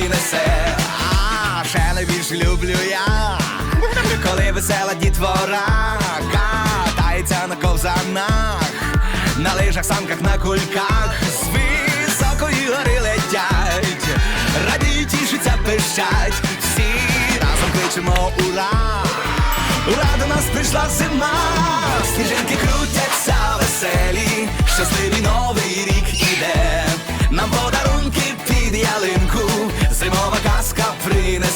казка принесе, а ще найбільше люблю я, коли весела дітвора катається на ковзанах, на лижах, санках, на кульках, з високої гори летять, радіють, тішаться, пищать, всі разом кличемо ура! Ура, до нас прийшла зима, сніжинки крутяться веселі, щасливий новий рік